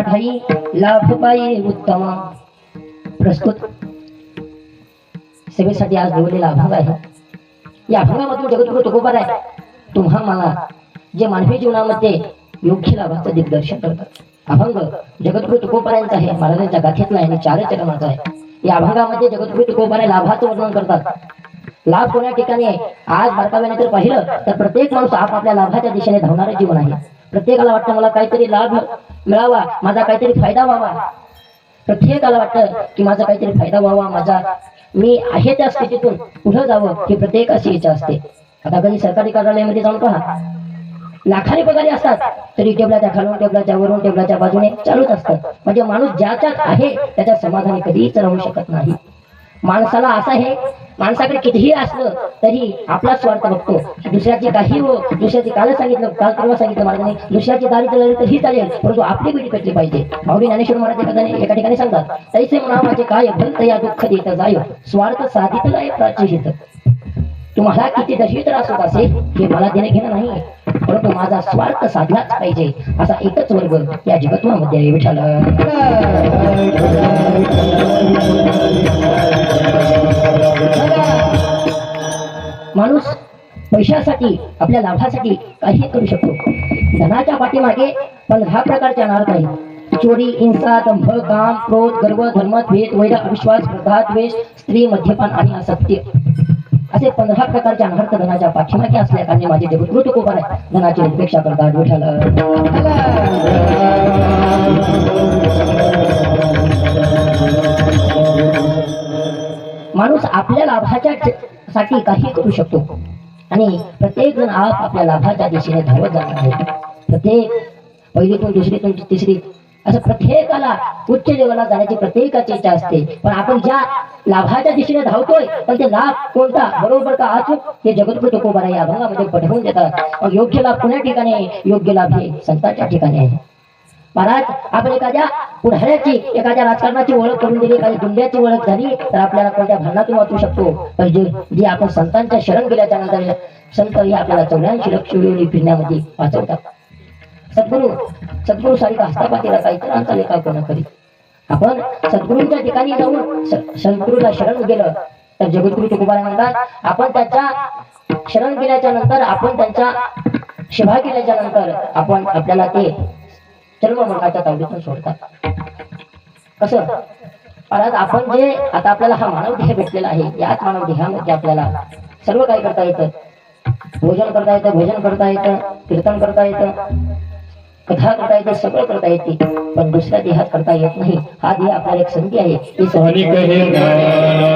ठाई लाभ पायी उत्तम. प्रस्तुत. सेवेसाठी आज निवडलेला अभंग आहे. या अभंगामधून जगद्गुरु तुकोबार आहे. तुम्हा मला जे मानवी जीवनामध्ये योग्य लाभाचं दिग्दर्शन करतात अभंग जगद्गुरु तुकोबारांचा आहे. महाराजांच्या गाथेतला आहे चार चरणाचा आहे. या अभंगामध्ये जगद्गुरु तुकोबारे लाभाचं वर्णन करतात. लाभ कोण्या ठिकाणी आहे? आज बारकाव्याने जर पाहिलं तर प्रत्येक माणूस आपापल्या लाभाच्या दिशेने धावणारे जीवन आहे. प्रत्येकाला वाटतं मला काहीतरी लाभ मिळावा माझा काहीतरी फायदा व्हावा. प्रत्येकाला वाटतं की माझा काहीतरी फायदा व्हावा माझा. मी आहे त्या स्थितीतून पुढे जावं ही प्रत्येकाची इच्छा असते. आता कधी सरकारी कार्यालयामध्ये जाऊन पहा. लाखाने पगारी असतात तरी टेबलाच्या खालून टेबलाच्या वरून टेबलाच्या बाजूने चालूच असतात म्हणजे माणूस ज्याच्यात आहे त्याच्या समाधानी कधीच राहू शकत नाही. माणसाला असं आहे माणसाकडे कितीही असलं तरी आपला स्वार्थ बघतो. दुसऱ्याची काही हो दुसऱ्याची काल सांगितलं काल परवा सांगितलं महाराजांनी दुसऱ्याची दारी तर ही चालेल परंतु आपली पिढी पेटली पाहिजे. भाऊ ज्ञानेश्वर महाराज एका ठिकाणी- एका ठिकाणी सांगतात तैसे म्हणा माझे काय भंत या दुःख देत जाय स्वार्थ साधित जाय प्राचीत तुम्हाला किती दशवी त्रास होत असेल हे मला देणं घेणं नाही परंतु माझा स्वार्थ साधलाच पाहिजे असा एकच वर्ग या जगत्वामध्ये विठाल पैशासाठी आपल्या लाभासाठी काही करू शकतो. धनाच्या पाठीमागे पण पंधरा प्रकारचे अनार्थ आहेत चोरी हिंसा दंभ काम क्रोध गर्व धर्म द्वेष वैर अविश्वास स्पर्धा द्वेष स्त्री मद्यपान आणि असत्य असे पंधरा प्रकारचे अनर्थ धनाच्या पाठीमागे असल्या कारणे माझे देवकृत कोपर आहे धनाची उपेक्षा करतात विठाल माणूस आपल्या लाभाच्या साठी काही करू शकतो. आणि प्रत्येक जण आप आपल्या लाभाच्या दिशेने धावत जाणार आहे. प्रत्येक पहिलीतून दुसरीतून तिसरी. असं प्रत्येकाला उच्च लेवलला जाण्याची प्रत्येकाची इच्छा असते. पण आपण ज्या लाभाच्या दिशेने धावतोय पण ते लाभ कोणता बरोबर का अचूक हे जगद्गुरु तुकोबारा या भागामध्ये पठवून देतात. योग्य लाभ कोण्या ठिकाणी? आहे योग्य लाभ हे संतांच्या ठिकाणी आहे. महाराज आपण एखाद्या पुढाऱ्याची एखाद्या राजकारणाची ओळख करून दिली एखाद्या गुंड्याची ओळख झाली तर आपल्याला कोणत्या भांडणातून वाचू शकतो? पण जे जे आपण संतांच्या शरण गेल्याच्यानंतर संत हे आपल्याला चौऱ्याऐंशी लक्ष वेळी फिरण्यामध्ये वाचवतात. सद्गुरु सद्गुरु सारिका हस्तापातीला काही तरांचा लेखा कोण आपण सद्गुरूंच्या ठिकाणी जाऊन सद्गुरूला शरण गेलं तर जगद्गुरु तुकोबारा म्हणतात आपण त्याच्या शरण गेल्याच्यानंतर आपण त्यांच्या सेवा केल्याच्यानंतर आपण आपल्याला ते सर्व मनाच्या तावडीतून सोडतात कसं? परत आपण जे आता आपल्याला हा मानव देह भेटलेला आहे याच मानव देहामध्ये आपल्याला सर्व काही करता येतं? भोजन करता येतं भजन करता येतं कीर्तन करता येतं कथा करता येते सगळं करता येते. पण दुसऱ्या देहात करता येत नाही. हा देह आपल्याला एक संधी आहे. ही आणि